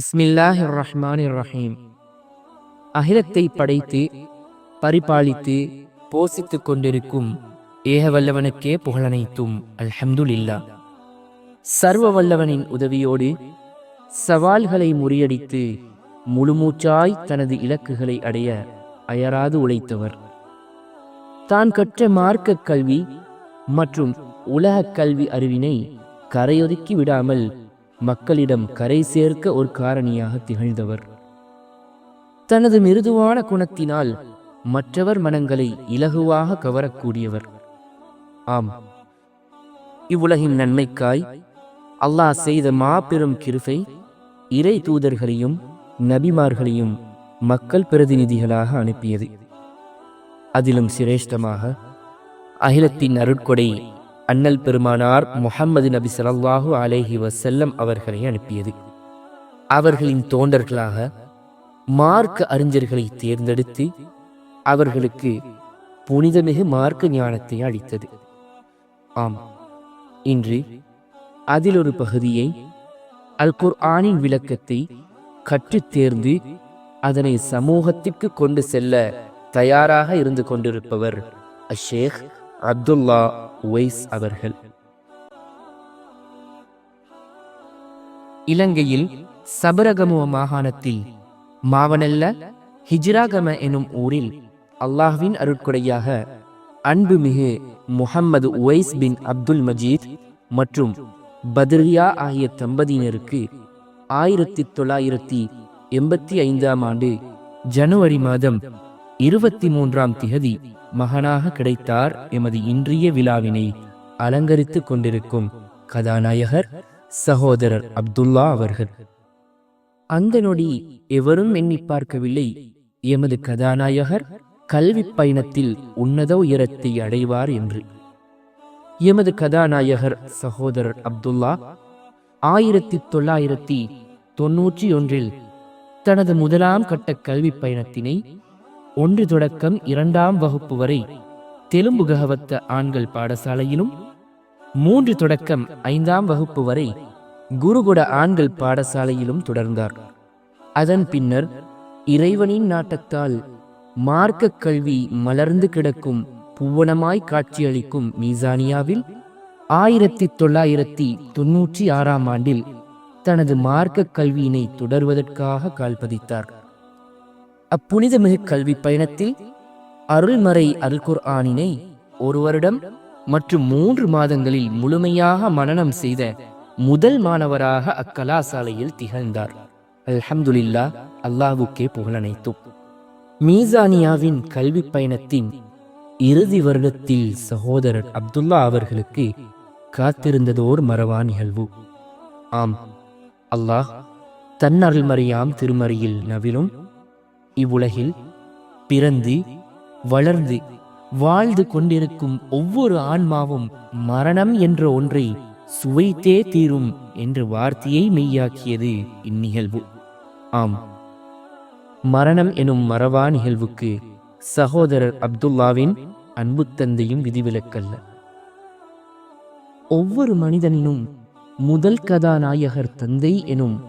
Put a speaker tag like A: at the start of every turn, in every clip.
A: பிஸ்மில்லாஹ் ரஹ்மான் ரஹீம் அகிலத்தை படைத்து பரிபாலித்து போசித்துக் கொண்டிருக்கும் ஏக வல்லவனுக்கே புகழனைத்தும் அல்ஹம்துலில்லா. சர்வ வல்லவனின் உதவியோடு சவால்களை முறியடித்து முழுமூச்சாய் தனது இலக்குகளை அடைய அயராது உழைத்தவர். தான் கற்ற மார்க்கக் கல்வி மற்றும் உலகக் கல்வி அறிவினை கரையொதுக்கி விடாமல் மக்களிடம் கரை சேர்க்க ஒரு காரணியாக திகழ்ந்தவர். தனது மிருதுவான குணத்தினால் மற்றவர் மனங்களை இலகுவாக கவரக்கூடியவர். ஆம். இவ்வுலகின் நன்மைக்காய் அல்லாஹ் செய்த மாபெரும் கிருபை இறை தூதர்களையும் நபிமார்களையும் மக்கள் பிரதிநிதிகளாக அனுப்பியது. அதிலும் சிரேஷ்டமாக அகிலத்தின் அருட்கொடை அண்ணல் பெருமானார் முஹம்மது நபி ஸல்லல்லாஹு அலேஹி வசல்லம் அவர்களை அனுப்பியது. அவர்களின் தோண்டர்களாக மார்க்க அறிஞர்களை தேர்ந்தெடுத்து அவர்களுக்கு புனிதமிகு மார்க்க ஞானத்தை அளித்தது. ஆம் இன்று அதில் ஒரு பகுதியை அல் குர்ஆனின் விளக்கத்தை கற்றுத் தேர்ந்து அதனை சமூகத்திற்கு கொண்டு செல்ல தயாராக இருந்து கொண்டிருப்பவர் அஷேக் அப்துல்லா ஒய்ஸ் அவர்கள். இலங்கையில் சபரகமுவ மாகாணத்தில் மாவனல்ல ஹிஜ்ராகம எனும் ஊரில் அல்லாஹ்வின் அருட்கொடையாக அன்புமிகு முஹம்மது ஒய்ஸ் பின் அப்துல் மஜீத் மற்றும் பத்ரியா ஆகிய தம்பதியினருக்கு ஆயிரத்தி தொள்ளாயிரத்தி எண்பத்தி ஐந்தாம் ஆண்டு ஜனவரி மாதம் இருபத்தி மூன்றாம் திகதி மகனாக கிடைத்தார் எமது இன்றைய விழாவினை அலங்கரித்துக் கொண்டிருக்கும் கதாநாயகர் சகோதரர் அப்துல்லா அவர்கள். அந்த நொடி எவரும் எண்ணி பார்க்கவில்லை. எமது கதாநாயகர் கல்வி பயணத்தில் உன்னத உயரத்தை அடைவார் என்று. எமது கதாநாயகர் சகோதரர் அப்துல்லா ஆயிரத்தி தொள்ளாயிரத்தி தொன்னூற்றி ஒன்றில் தனது முதலாம் கட்ட கல்வி பயணத்தினை ஒன்று தொடக்கம் இரண்டாம் வகுப்பு வரை தெலும்பு ககவத்த ஆண்கள் பாடசாலையிலும் மூன்று தொடக்கம் ஐந்தாம் வகுப்பு வரை குருகுட ஆண்கள் பாடசாலையிலும் தொடர்ந்தார். அதன் பின்னர் இறைவனின் நாட்டத்தால் மார்க்க கல்வி மலர்ந்து கிடக்கும் புவனமாய் காட்சியளிக்கும் மீசானியாவில் ஆயிரத்தி தொள்ளாயிரத்தி தொன்னூற்றி ஆறாம் ஆண்டில் தனது மார்க்க கல்வியினை தொடர்வதற்காக கால்பதித்தார். அப்புனிதமிகு கல்வி பயணத்தில் அருள்மறை அல்குர் ஆனினை ஒரு வருடம் மற்றும் மூன்று மாதங்களில் முழுமையாக மனனம் செய்த முதல் மாணவராக அக்கலாசாலையில் திகழ்ந்தார். அல்ஹம்துலில்லா அல்லாஹுக்கே புகழனைத்தும். மீசானியாவின் கல்வி பயணத்தின் இறுதி வருடத்தில் சகோதரர் அப்துல்லா அவர்களுக்கு காத்திருந்ததோர் மறவா நிகழ்வு ஆம் அல்லாஹ் தன்னருள்மறையாம் திருமறையில் நவிலும் இவ்வுலகில் பிறந்து வளர்ந்து வாழ்ந்து கொண்டிருக்கும் ஒவ்வொரு ஆன்மாவும் மரணம் என்ற ஒன்றை சுவைத்தே தீரும் என்ற வார்த்தையை மெய்யாக்கியது இந்நிகழ்வு. ஆம். மரணம் எனும் மரவா நிகழ்வுக்கு சகோதரர் அப்துல்லாவின் அன்பு தந்தையும் விதிவிலக்கல்ல. ஒவ்வொரு மனிதனினும் முதல் கதாநாயகர் தந்தை எனும்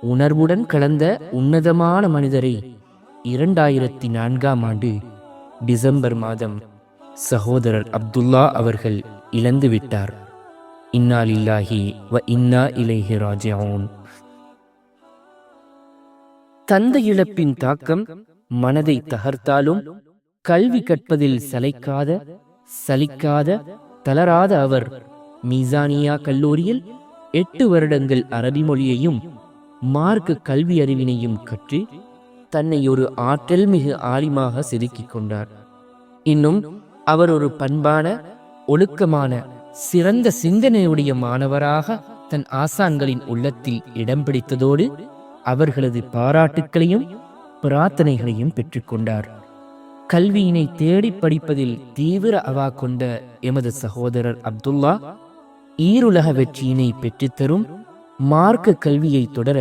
A: உணர்வுடன் கலந்த உன்னதமான மனிதரை இரண்டாயிரத்தி நான்காம் ஆண்டு டிசம்பர் மாதம் சகோதரர் அப்துல்லா அவர்கள் இழந்து விட்டார். இன்னா லில்லாஹி வ இன்னா இலைஹி ராஜிஊன். தந்தை இழப்பின் தாக்கம் மனதை தகர்த்தாலும் கல்வி கற்பதில் சளைக்காத சலிக்காத தளராத அவர் மீசானியா கல்லூரியில் எட்டு வருடங்கள் அரபி மொழியையும் மார்க்க கல்வி அறிவினையும் கற்று தன்னை ஒரு ஆற்றல் மிகு ஆலிமாக செதுக்கிக் கொண்டார். இன்னும் அவர் ஒரு பண்பான ஒழுக்கமான சிறந்த சிந்தனையுடைய மாணவராக தன் ஆசான்களின் உள்ளத்தில் இடம் பிடித்ததோடு அவர்களது பாராட்டுக்களையும் பிரார்த்தனைகளையும் பெற்றுக்கொண்டார் கல்வியினை தேடி படிப்பதில் தீவிர அவா கொண்ட எமது சகோதரர் அப்துல்லா ஈருலக வெற்றியினை பெற்றுத்தரும் மார்க்க கல்வியை தொடர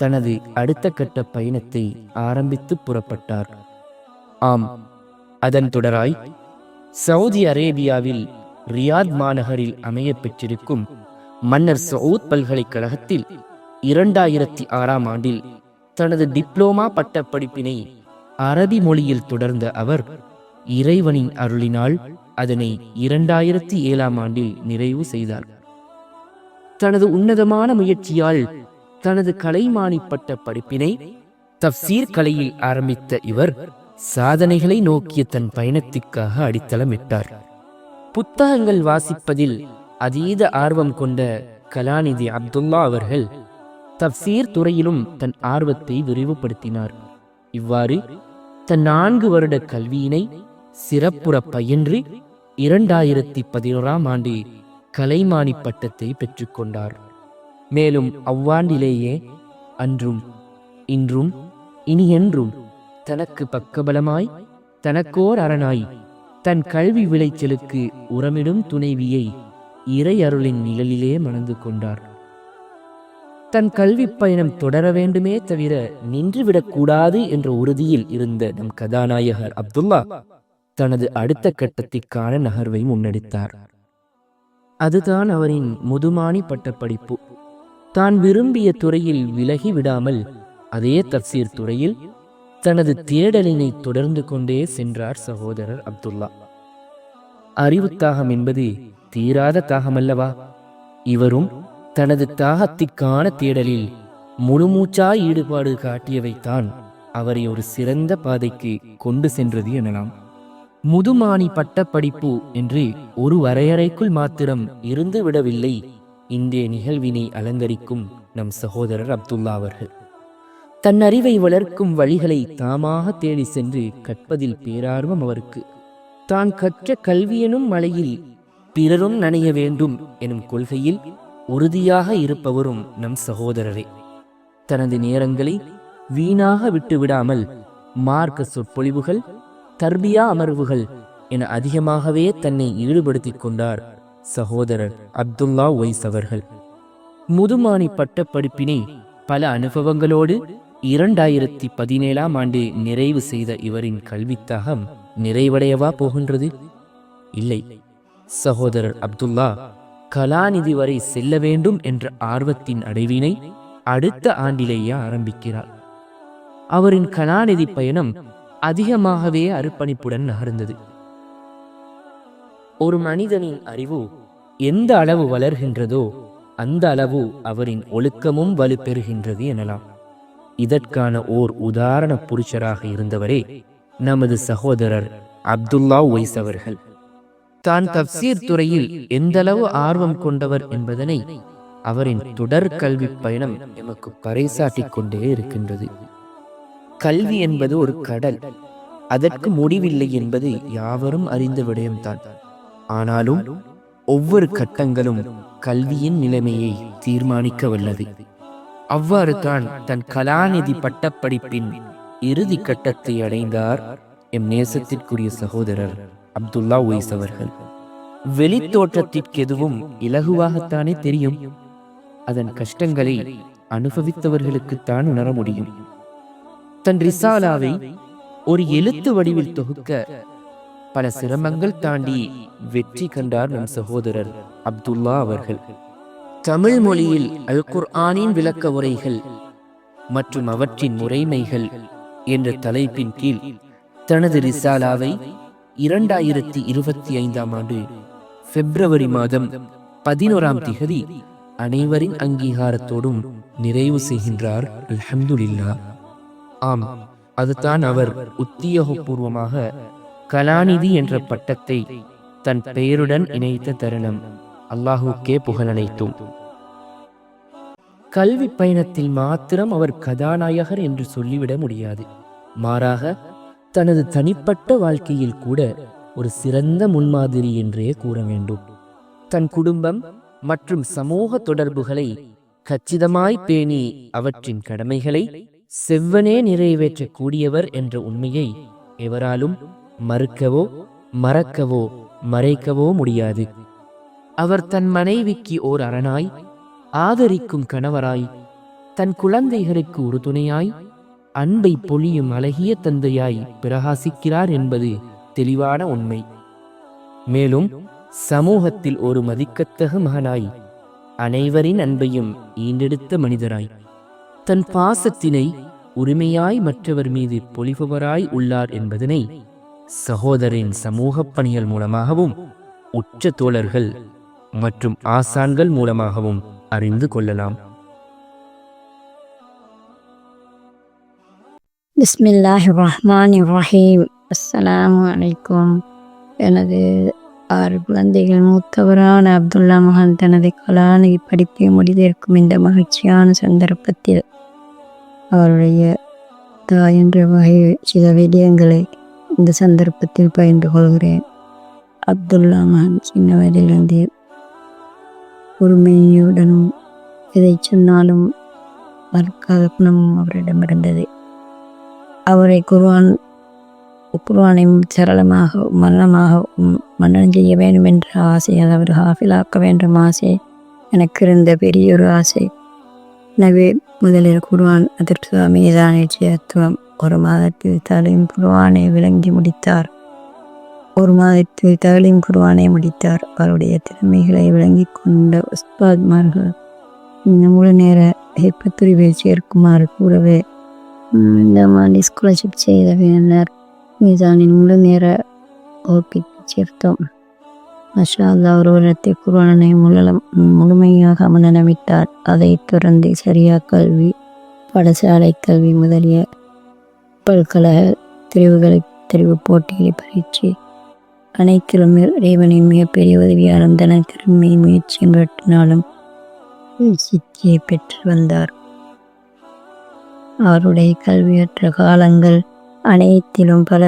A: தனது அடுத்த கட்ட பயணத்தை ஆரம்பித்து புறப்பட்டார். ஆம் அதன் தொடராய் சவுதி அரேபியாவில் ரியாத் மாநகரில் அமையப் பெற்றிருக்கும் மன்னர் சவுத் பல்கலைக்கழகத்தில் இரண்டாயிரத்தி ஆறாம் ஆண்டில் தனது டிப்ளோமா பட்டப்படிப்பினை அரபி மொழியில் தொடர்ந்த அவர் இறைவனின் அருளினால் அதனை இரண்டாயிரத்தி ஏழாம் ஆண்டில் நிறைவு செய்தார். தனது உன்னதமான முயற்சியால் தனது கலைமானிப்பட்ட படிப்பினை தப்சீர் கலையில் ஆரம்பித்த இவர் சாதனைகளை நோக்கிய தன் பயணத்திற்காக அடித்தளமிட்டார். புத்தகங்கள் வாசிப்பதில் அதீத ஆர்வம் கொண்ட கலாநிதி அப்துல்லா அவர்கள் தப்சீர் துறையிலும் தன் ஆர்வத்தை விரிவுபடுத்தினார். இவ்வாறு தன் நான்கு வருட கல்வியினை சிறப்புற பயின்று இரண்டாயிரத்தி பதினோராம் ஆண்டு கலைமானி பட்டத்தை பெற்றுக்கொண்டார் மேலும் அவ்வாண்டிலேயே அன்றும் இன்றும் இனி என்றும் தனக்கு பக்கபலமாய் தனக்கோர் அரணாய் தன் கல்வி விளைச்சலுக்கு உரமிடும் துணைவியை இறை அருளின் நிழலிலே மணந்து கொண்டார். தன் கல்வி பயணம் தொடர வேண்டுமே தவிர நின்றுவிடக்கூடாது என்ற உறுதியில் இருந்த நம் கதாநாயகர் அப்துல்லா தனது அடுத்த கட்டத்திற்கான நகர்வை முன்னெடுத்தார். அதுதான் அவரின் முதுமானி பட்டப்படிப்பு. தான் விரும்பிய துறையில் விலகி விடாமல் அதே தப்சீர் துறையில் தனது தேடலினை தொடர்ந்து கொண்டே சென்றார் சகோதரர் அப்துல்லா. அறிவு தாகம் என்பது தீராத தாகமல்லவா? இவரும் தனது தாகத்திற்கான தேடலில் முழுமூச்சாய் ஈடுபாடு காட்டியவைத்தான் அவரை ஒரு சிறந்த பாதைக்கு கொண்டு சென்றது எனலாம். முதுமானி பட்டப்படிப்பு என்று ஒரு வரையறைக்குள் மாத்திரம் இருந்து விடவில்லை இன்றைய நிகழ்வினை அலங்கரிக்கும் நம் சகோதரர் அப்துல்லா அவர்கள். தன் அறிவை வளர்க்கும் வழிகளை தாமாக தேடி சென்று கற்பதில் பேரார்வம் அவருக்கு. தான் கற்ற கல்வியெனும் மலையில் பிறரும் நனைய வேண்டும் எனும் கொள்கையில் உறுதியாக இருப்பவரும் நம் சகோதரரே. தனது நேரங்களை வீணாக விட்டுவிடாமல் மார்க்க சொற்பொழிவுகள் தர்பியா அமர்வுகள் என அதிகமாகவே தன்னை ஈடுபடுத்திக் கொண்டார். சகோதரர் அப்துல்லா ஒய்ஸ் அவர்கள். முதுமானி பட்டப்படிப்பினை பல அனுபவங்களோடு இரண்டாயிரத்தி பதினேழாம் ஆண்டு நிறைவு செய்த இவரின் கல்வித்தாகம் நிறைவடையவா போகின்றது? இல்லை. சகோதரர் அப்துல்லா கலாநிதி வரை செல்ல வேண்டும் என்ற ஆர்வத்தின் அடைவினை அடுத்த ஆண்டிலேயே ஆரம்பிக்கிறார். அவரின் கலாநிதி பயணம் அதிகமாகவே அர்ப்பணிப்புடன் நகர்ந்தது. ஒரு மனிதனின் அறிவு எந்த அளவு வளர்கின்றதோ அந்த அளவு அவரின் ஒழுக்கமும் வலுப்பெறுகின்றது எனலாம். இதற்கான ஓர் உதாரண புருஷராக இருந்தவரே நமது சகோதரர் அப்துல்லா ஒய்ஸ் அவர்கள். தான் தப்சீர் துறையில் எந்தளவு ஆர்வம் கொண்டவர் என்பதனை அவரின் தொடர் கல்வி பயணம் எமக்கு பறைசாட்டிக் கொண்டே இருக்கின்றது. கல்வி என்பது ஒரு கடல் அதற்கு முடிவில்லை என்பது யாவரும் அறிந்த விடயம்தான். ஆனாலும் ஒவ்வொரு கட்டங்களும் கல்வியின் நிலைமையை தீர்மானிக்க வல்லது அவ்வாறு தான் தன் கலாநிதி பட்டப்படிப்பின் இறுதி கட்டத்தை அடைந்தார் எம் நேசத்திற்குரிய சகோதரர் அப்துல்லா ஒய்ஸ் அவர்கள். வெளித்தோற்றத்திற்கு எதுவும் இலகுவாகத்தானே தெரியும். அதன் கஷ்டங்களை அனுபவித்தவர்களுக்குத்தான் உணர முடியும். தன் ரிசாலாவை ஒரு எழுத்து வடிவில் தொகுக்க பல சிரமங்கள் தாண்டி வெற்றி கண்டார் நம் சகோதரர் அப்துல்லா அவர்கள். தமிழ் மொழியில் அல் குர்ஆனின் விளக்க உரைகள் மற்றும் அவற்றின் முறைமைகள் என்ற தலைப்பின் கீழ் தனது ரிசாலாவை இரண்டாயிரத்தி இருபத்தி ஐந்தாம் ஆண்டு பிப்ரவரி மாதம் பதினோராம் திகதி அனைவரின் அங்கீகாரத்தோடும் நிறைவு செய்கின்றார். அல்ஹம்துலில்லா ஆம் அதுதான் அவர் உத்தியோகபூர்வமாக கலாநிதி என்ற பட்டத்தை தன் பெயருடன் இணைத்த தருணம். அல்லாஹுக்கே புகழனைத்தும். கல்வி பயணத்தில் மாத்திரம் அவர் கதாநாயகர் என்று சொல்லிவிட முடியாது. மாறாக தனது தனிப்பட்ட வாழ்க்கையில் கூட ஒரு சிறந்த முன்மாதிரி என்றே கூற வேண்டும். தன் குடும்பம் மற்றும் சமூக தொடர்புகளை கச்சிதமாய் பேணி அவற்றின் கடமைகளை செவ்வனே நிறைவேற்றக்கூடியவர் என்ற உண்மையை எவராலும் மறுக்கவோ மறக்கவோ மறைக்கவோ முடியாது. அவர் தன் மனைவிக்கு ஓர் அரணாய் ஆதரிக்கும் கணவராய் தன் குழந்தைகளுக்கு ஒரு துணையாய் அன்பை பொழியும் அழகிய தந்தையாய் பிரகாசிக்கிறார் என்பது தெளிவான உண்மை. மேலும் சமூகத்தில் ஒரு மதிக்கத்தக மகனாய்
B: அனைவரின் அன்பையும் ஈண்டெடுத்த மனிதராய் தன் பாசத்தினை உரிமையாய் மற்றவர் மீது பொலிபவராய் உள்ளார் என்பதனை சகோதரின் சமூக பணிகள் மூலமாகவும் உச்ச தோழர்கள் மற்றும் ஆசான்கள் மூலமாகவும் அறிந்து கொள்ளலாம்.
C: பிஸ்மில்லாஹ் ரஹ்மான் ரஹீம் அலைக்கும். எனது ஆறு குழந்தைகள் மூத்தவரான அப்துல்லா மகன் தனது கலாநிதி படிப்பை முடிந்திருக்கும் இந்த மகிழ்ச்சியான சந்தர்ப்பத்தில் அவருடைய தாய் என்ற வகையில் சில விடயங்களை இந்த சந்தர்ப்பத்தில் பகிர்ந்து கொள்கிறேன். அப்துல்லா மகன் சின்ன வயதிலிருந்து பொறுமையுடனும் எதை சொன்னாலும் மறுக்காத குணமும் அவரிடமிருந்தது. அவரை குர்வான் குர்ஆனை சரளமாக மரணமாக மன்னன் செய்ய வேண்டும் என்ற ஆசை அவர் ஹாஃபிலாக்க வேண்டும் ஆசை எனக்கு இருந்த பெரிய ஒரு ஆசை. எனவே முதலில் குர்வான் அதற்கு மீதான நிச்சயத்துவம். ஒரு மாதத்தில் தலிம் குருவானை விளங்கி முடித்தார். ஒரு மாதத்தில் தலிம் குருவானை முடித்தார். அவருடைய திறமைகளை விளங்கி கொண்ட உஸ்தாத்மார்கள் இந்த முழு நேர ஹிப்பத்துரிவில் சேர்க்குமாறு கூறவே இந்த மாதிரி ஸ்காலர்ஷிப் செய்த வேண்டர் மீதானின் முழு நேர வகுப்பிற்கு சேர்த்தோம். மஷா அல்லா ஒரு வருடத்தை குருவானனை முழலம் முழுமையாக மனநமிட்டார் அதைத் தொடர்ந்து சரியா கல்வி பாடசாலை கல்வி முதலிய பல்கழக தெரிவுகளை தெரிவு போட்டிகளை பயிற்சி அனைத்திலும் இறைவனின் மிகப்பெரிய உதவியாலும் தன திறமை முயற்சியின் வெட்டினாலும் சித்தியை பெற்று வந்தார். அவருடைய கல்வியற்ற காலங்கள் அனைத்திலும் பல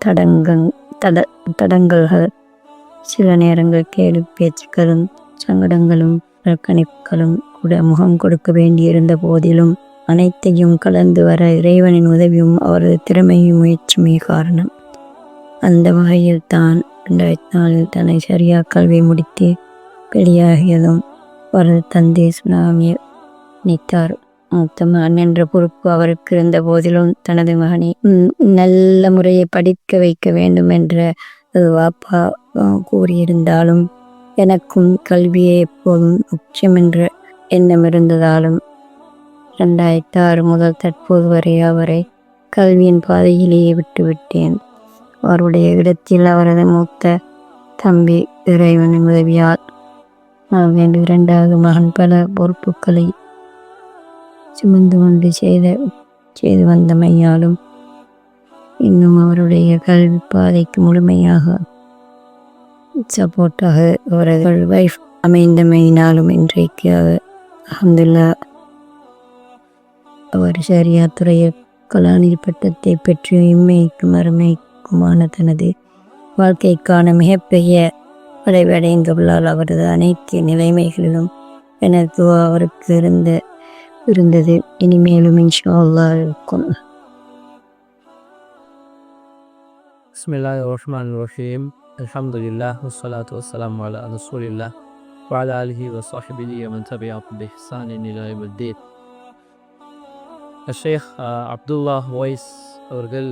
C: தடங்கங் தட தடங்கல்கள். சில நேரங்கள் கேடு பேச்சுக்களும் சங்கடங்களும் புறக்கணிப்புகளும் கூட முகம் கொடுக்க வேண்டியிருந்த போதிலும் அனைத்தையும் கலந்து வர இறைவனின் உதவியும் அவரது திறமையும் முயற்சியுமே காரணம். அந்த வகையில் தான் ரெண்டாயிரத்தி நாலில் தன்னை சரியாக கல்வி முடித்து வெளியாகியதும் அவரது தந்தை சுனாமியை நினைத்தார். மூத்த மகன் என்ற பொறுப்பு அவருக்கு இருந்த போதிலும் தனது மகனை நல்ல முறையை படிக்க வைக்க வேண்டும் என்ற வாப்பா கூறியிருந்தாலும் எனக்கும் கல்வியை எப்போதும் முக்கியம் என்ற எண்ணம் இருந்ததாலும் ரெண்டாயிரத்தி ஆறு முதல் தற்போது வரை அவரை கல்வியின் பாதையிலேயே விட்டுவிட்டேன். அவருடைய இடத்தில் அவரது மூத்த தம்பி இறைவனின் உதவியால் நான் இரண்டாவது மகன் பல பொறுப்புகளை சுமந்து கொண்டு செய்த செய்து வந்தமையாலும் இன்னும் அவருடைய கல்வி பாதைக்கு முழுமையாக சப்போர்ட்டாக அவரது வைஃப் அமைந்தமையினாலும் இன்றைக்கு அஹமதுல்லா அவர் ஷரியாத்துறைய கலாநிதி பட்டத்தை பெற்று இம்மைக்கும் அருமைக்குமான தனது வாழ்க்கைக்கான மிகப்பெரிய வளைவடைந்துள்ளார் அவரது அனைத்து நிலைமைகளிலும் எனக்கு அவருக்கு இருந்த இருந்தது. இனிமேலும் இன்ஷா அல்லா இருக்கும்.
B: பிஸ்மில்லா ரஹ்மான் ரஹீம் வசலாம் வாலா அலஹி வசாஹிபிலி அவன் தபியா பிஹ்சானின் இலாயுமத்தீன் ஷேக் அப்துல்லா வாய்ஸ் அவர்கள்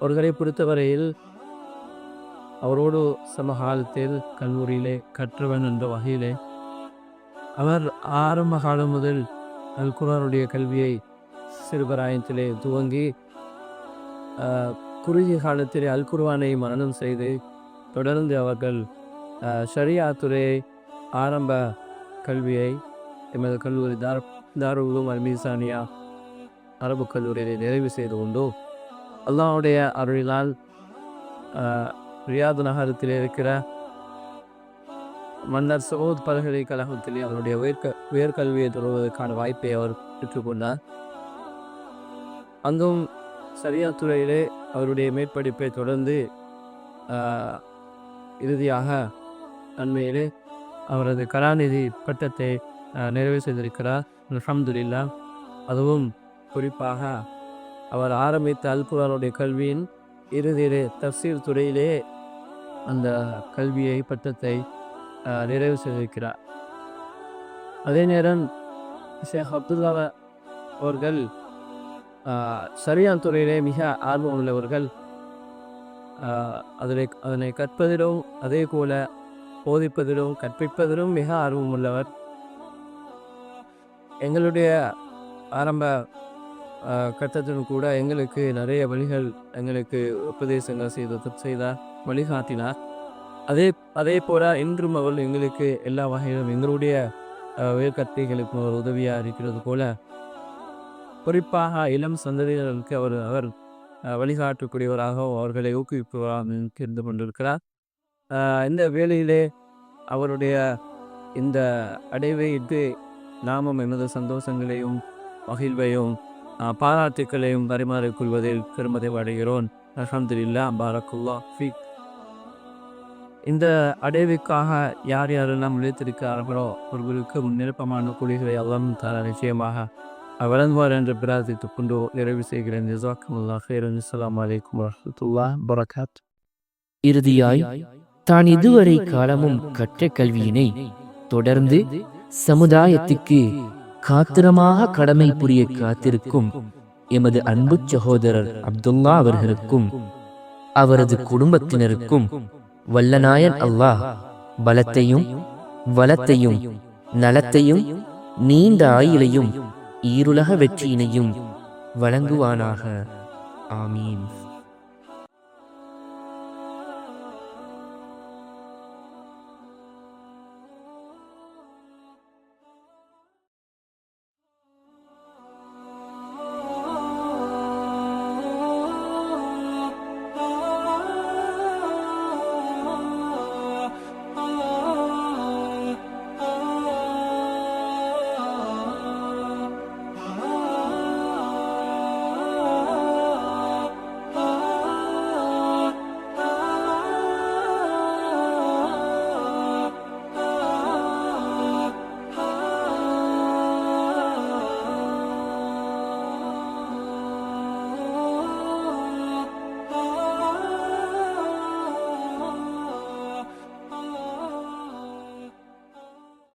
B: அவர்களை பொறுத்தவரையில் அவரோடு சமகாலத்தில் கல்லூரியிலே கற்றவன் என்ற வகையிலே அவர் ஆரம்ப காலம் முதல் அல்குரானுடைய கல்வியை சிறுபராயத்திலே துவங்கி குறுகிய காலத்திலே அல்குர்வானை மரணம் செய்து தொடர்ந்து அவர்கள் ஷரியா துறை ஆரம்ப கல்வியை எமது கல்லூரி தார் தாருலும் அல்மீசானியா அரபு கல்லூரியை நிறைவு செய்து கொண்டு? அல்லாவுடைய அருளினால் ரியாது நகரத்தில் இருக்கிற மன்னர் சவுத் பல்கலைக்கழகத்திலே அவருடைய உயர்க உயர்கல்வியை தொடர்வதற்கான வாய்ப்பை அவர் பெற்றுக்கொண்டார் அங்கும் சரியா துறையிலே அவருடைய மேற்படிப்பை தொடர்ந்து இறுதியாக அண்மையிலே அவரது கலாநிதி பட்டத்தை நிறைவு செய்திருக்கிறார். அலமதுல்லா அதுவும் குறிப்பாக அவர் ஆரம்பித்த அல்குரானுடைய கல்வியின் இறுதியிலே தப்சீர் துறையிலே அந்த கல்வியை பட்டத்தை நிறைவு செய்திருக்கிறார். அதே நேரம் ஷேக் அப்துல்லா அவர்கள் சரியான் துறையிலே மிக ஆர்வம் உள்ளவர்கள். அதனை அதனை கற்பதிலும் அதே போல போதிப்பதிலும் கற்பிப்பதிலும் மிக ஆர்வம் உள்ளவர். எங்களுடைய ஆரம்ப கட்டத்திலும் கூட எங்களுக்கு நிறைய வழிகள் எங்களுக்கு உபதேசங்கள் செய்து செய்தார் வழிகாட்டினார் அதே அதே போல இன்றும் அவள் எங்களுக்கு எல்லா வகையிலும் எங்களுடைய அஹ், உயர்கத்தைகளுக்கும் ஒரு உதவியாக இருக்கிறது போல. குறிப்பாக இளம் சந்ததியினருக்கு அவர் அவர் வழிகாட்டக்கூடியவராகவும் அவர்களை ஊக்குவிப்பவராகவும் இருந்து கொண்டிருக்கிறார். இந்த வேளையிலே அவருடைய இந்த அடைவை இட்டு நாமும் எனது சந்தோஷங்களையும் மகிழ்வையும் பாராட்டுக்களையும் பரிமாறிக் கொள்வதில் பெருமதி அடைகிறோன் அல்ஹம்துலில்லாஹ் பாரக்குல்லா ஃபீக். இந்த அடைவுக்காக யார் யாரெல்லாம் உழைத்திருக்கிறார்களோ அவர்களுக்கு முன்னிருப்பமான கூலிகளை எல்லாம் தர நிச்சயமாக வழங்குவார் என்று பிரார்த்தித்துக் கொண்டு நிறைவு செய்கிறேன். ஜிசாக்குமுல்லா ஹேரன் இஸ்லாம் அலைக்கும் வரமத்துல்லா பரகாத்
A: இறுதியாய் தான் இதுவரை காலமும் கற்ற கல்வியினை தொடர்ந்து சமுதாயத்துக்கு காத்திரமாக கடமை புரிய காத்திருக்கும் எமது அன்பு சகோதரர் அப்துல்லா அவர்களுக்கும் அவரது குடும்பத்தினருக்கும் வல்லநாயன் அல்லாஹ் பலத்தையும் வளத்தையும் நலத்தையும் நீண்ட ஆயுளையும் ஈருலக வெற்றியினையும் வழங்குவானாக. ஆமீன்.